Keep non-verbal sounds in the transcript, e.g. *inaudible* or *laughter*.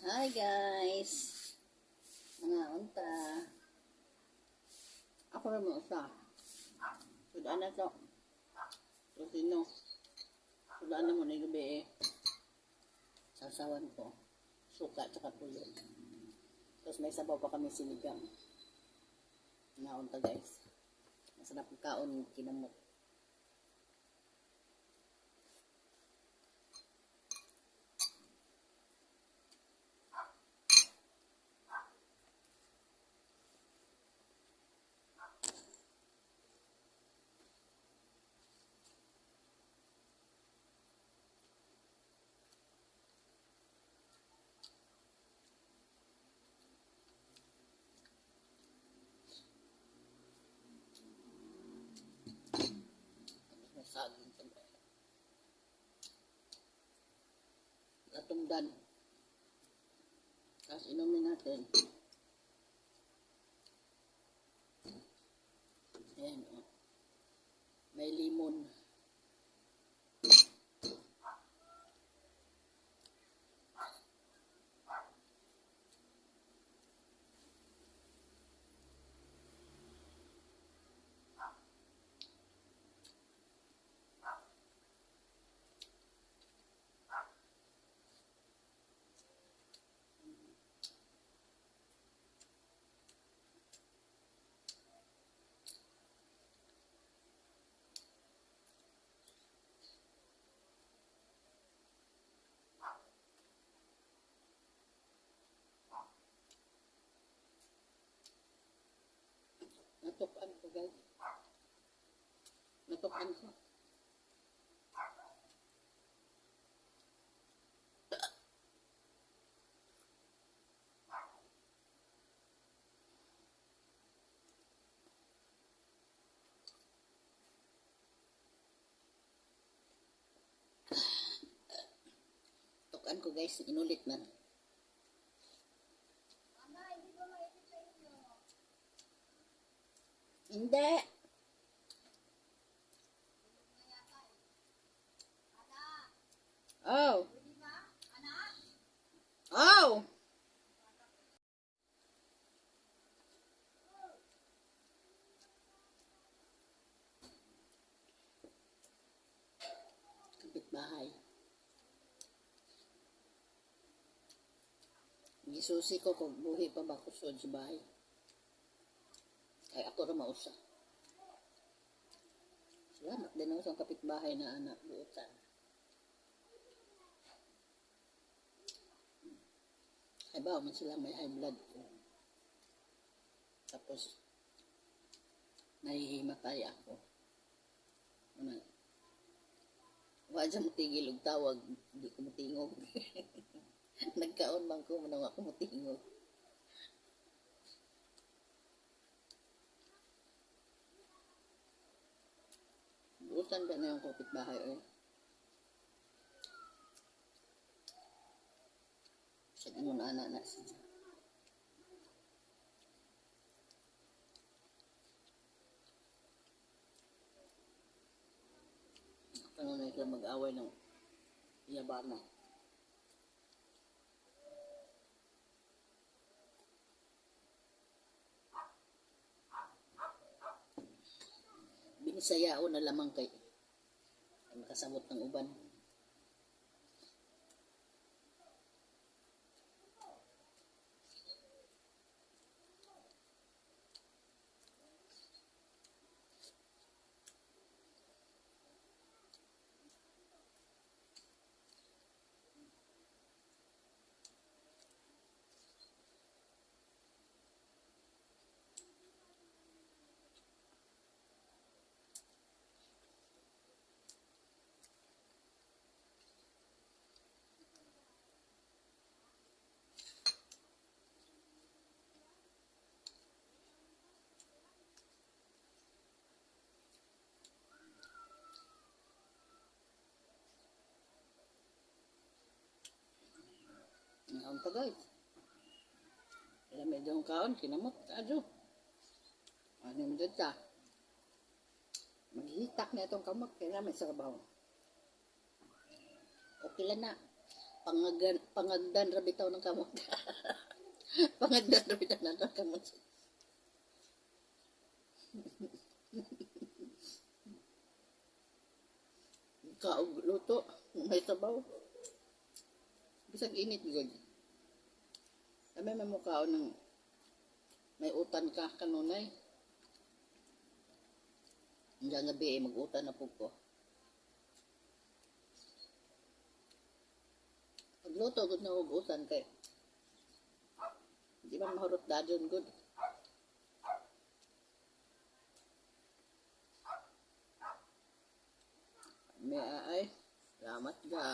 Hi guys! Mga unta. Ako rin mo usa. Sudaan na to. Tusino. Sudaan na mo na gabi eh. Sasawan ko. Suka at saka tuyo. Tapos may sabaw pa kami sinigang. Mga unta guys. Masarap ang kaon kinamot. Latungdan. Tapos inumin natin. Ayan, oh. May limon. Guys. Natukan. Tukan ko guys, inulit man. Hindi. Oh. Oh. Kapitbahay. Gisusi ko kung buhi pa ba kusod sa bahay. Ay ako rin mausa. Salamat din ako sa kapitbahay na anak buutan. Ay ba, man sila may high blood ko. Tapos, nahihimatay ako. Ano, Wa dyan mo tigil og tawag, hindi ko mutingog. *laughs* Nagkaon man ko, manang ako mutingog. Buutan ba na yung kapitbahay eh? Sa na anak na siya. Ano na sila mag-away ng yabana. Binisayao na lamang kay makasabot ng uban. Ang tagay. Kaya medyo ang kaon, kinamot, adyo. Ano mo dito ta? Maghitak na itong kamot, kaya may sabaw. Okay lang na. Pangagan, pangagdan ra bitaw ng kamot. *laughs* pangagdan ra bitaw ng kamot. *laughs* Kaog luto, may sabaw. Bisag init gud. Kami may mukha ng may utan ka kanunay. Hanggang gabi ay mag-utan na po ko. Magluto gud na og utan kay. Di man mahurot dadyon gud. May ay. Salamat ga.